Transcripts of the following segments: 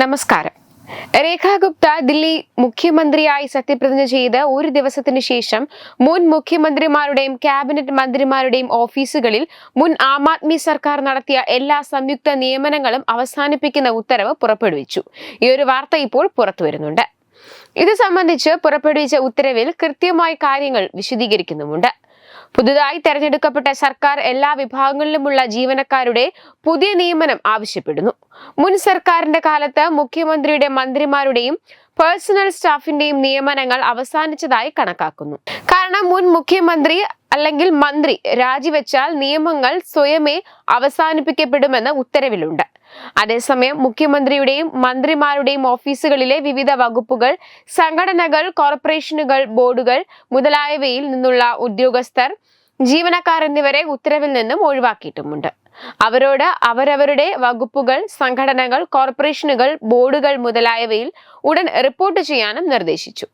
നമസ്കാരം. രേഖ ഗുപ്ത ദില്ലി മുഖ്യമന്ത്രിയായി സത്യപ്രതിജ്ഞ ചെയ്ത് ഒരു ദിവസത്തിന് ശേഷം മുൻ മുഖ്യമന്ത്രിമാരുടെയും ക്യാബിനറ്റ് മന്ത്രിമാരുടെയും ഓഫീസുകളിൽ മുൻ ആം ആദ്മി സർക്കാർ നടത്തിയ എല്ലാ സംയുക്ത നിയമനങ്ങളും അവസാനിപ്പിക്കുന്ന ഉത്തരവ് പുറപ്പെടുവിച്ചു. ഈ ഒരു വാർത്ത ഇപ്പോൾ പുറത്തു വരുന്നുണ്ട്. ഇത് സംബന്ധിച്ച് പുറപ്പെടുവിച്ച ഉത്തരവിൽ കൃത്യമായി കാര്യങ്ങൾ വിശദീകരിക്കുന്നുമുണ്ട്. പുതുതായി തെരഞ്ഞെടുക്കപ്പെട്ട സർക്കാർ എല്ലാ വിഭാഗങ്ങളിലുമുള്ള ജീവനക്കാരുടെ പുതിയ നിയമനം ആവശ്യപ്പെടുന്നു. മുൻ സർക്കാരിന്റെ കാലത്ത് മുഖ്യമന്ത്രിയുടെ മന്ത്രിമാരുടെയും പേഴ്സണൽ സ്റ്റാഫിന്റെയും നിയമനങ്ങൾ അവസാനിച്ചതായി കണക്കാക്കുന്നു. കാരണം മുൻ മുഖ്യമന്ത്രി അല്ലെങ്കിൽ മന്ത്രി രാജിവെച്ചാൽ നിയമങ്ങൾ സ്വയമേ അവസാനിപ്പിക്കപ്പെടുമെന്ന് ഉത്തരവിലുണ്ട്. അതേസമയം മുഖ്യമന്ത്രിയുടെയും മന്ത്രിമാരുടെയും ഓഫീസുകളിലെ വിവിധ വകുപ്പുകൾ സംഘടനകൾ കോർപ്പറേഷനുകൾ ബോർഡുകൾ മുതലായവയിൽ നിന്നുള്ള ഉദ്യോഗസ്ഥർ ജീവനക്കാർ എന്നിവരെ ഉത്തരവിൽ നിന്നും ഒഴിവാക്കിയിട്ടുമുണ്ട്. അവരോട് അവരവരുടെ വകുപ്പുകൾ സംഘടനകൾ കോർപ്പറേഷനുകൾ ബോർഡുകൾ മുതലായവയിൽ ഉടൻ റിപ്പോർട്ട് ചെയ്യാനും നിർദ്ദേശിച്ചു.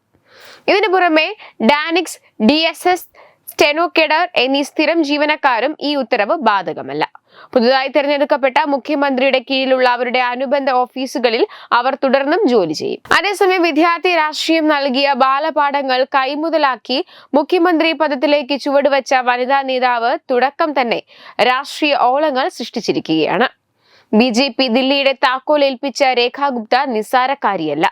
ഇതിനു പുറമെ DANICS D S S steno cadre എന്നീ സ്ഥിരം ജീവനക്കാരും ഈ ഉത്തരവ് ബാധകമല്ല. പുതുതായി തെരഞ്ഞെടുക്കപ്പെട്ട മുഖ്യമന്ത്രിയുടെ കീഴിലുള്ള അവരുടെ അനുബന്ധ ഓഫീസുകളിൽ അവർ തുടർന്നും ജോലി ചെയ്യും. അതേസമയം വിദ്യാർത്ഥി രാഷ്ട്രീയം നൽകിയ ബാലപാഠങ്ങൾ കൈമുതലാക്കി മുഖ്യമന്ത്രി പദത്തിലേക്ക് ചുവടുവച്ച വനിതാ നേതാവ് തുടക്കം തന്നെ രാഷ്ട്രീയ ഓളങ്ങൾ സൃഷ്ടിച്ചിരിക്കുകയാണ്. ബി ജെ പി ദില്ലിയുടെ താക്കോൽ ഏൽപ്പിച്ച രേഖാ ഗുപ്ത നിസ്സാരക്കാരിയല്ല.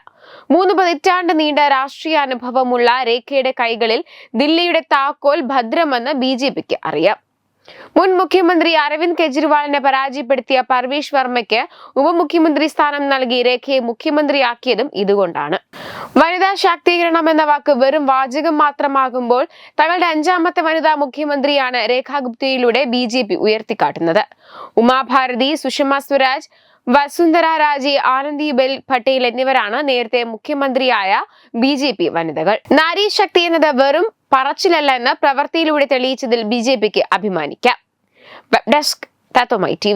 മൂന്ന് പതിറ്റാണ്ട് നീണ്ട രാഷ്ട്രീയ അനുഭവമുള്ള രേഖയുടെ കൈകളിൽ ദില്ലിയുടെ താക്കോൽ ഭദ്രമെന്ന് ബി അറിയാം. മുൻ മുഖ്യമന്ത്രി അരവിന്ദ് കെജ്രിവാളിനെ പരാജയപ്പെടുത്തിയ പർവേഷ് വർമ്മയ്ക്ക് ഉപമുഖ്യമന്ത്രി സ്ഥാനം നൽകി രേഖയെ മുഖ്യമന്ത്രിയാക്കിയതും ഇതുകൊണ്ടാണ്. വനിതാ ശാക്തീകരണം എന്ന വാക്ക് വെറും വാചകം മാത്രമാകുമ്പോൾ തങ്ങളുടെ അഞ്ചാമത്തെ വനിതാ മുഖ്യമന്ത്രിയാണ് രേഖാ ഗുപ്തയിലൂടെ ബി ജെ പി ഉയർത്തിക്കാട്ടുന്നത്. ഉമാഭാരതി സുഷമ സ്വരാജ് വസുന്ധര രാജെ ആനന്ദിബെൽ പട്ടേൽ എന്നിവരാണ് നേരത്തെ മുഖ്യമന്ത്രിയായ ബി ജെ പി വനിതകൾ. നാരി ശക്തി എന്നത് വെറും പറച്ചിലല്ല എന്ന് പ്രവൃത്തിയിലൂടെ തെളിയിച്ചതിൽ ബി ജെ പിക്ക് അഭിമാനിക്കാം. വെബ് ഡെസ്ക് തത്വമൈ ടി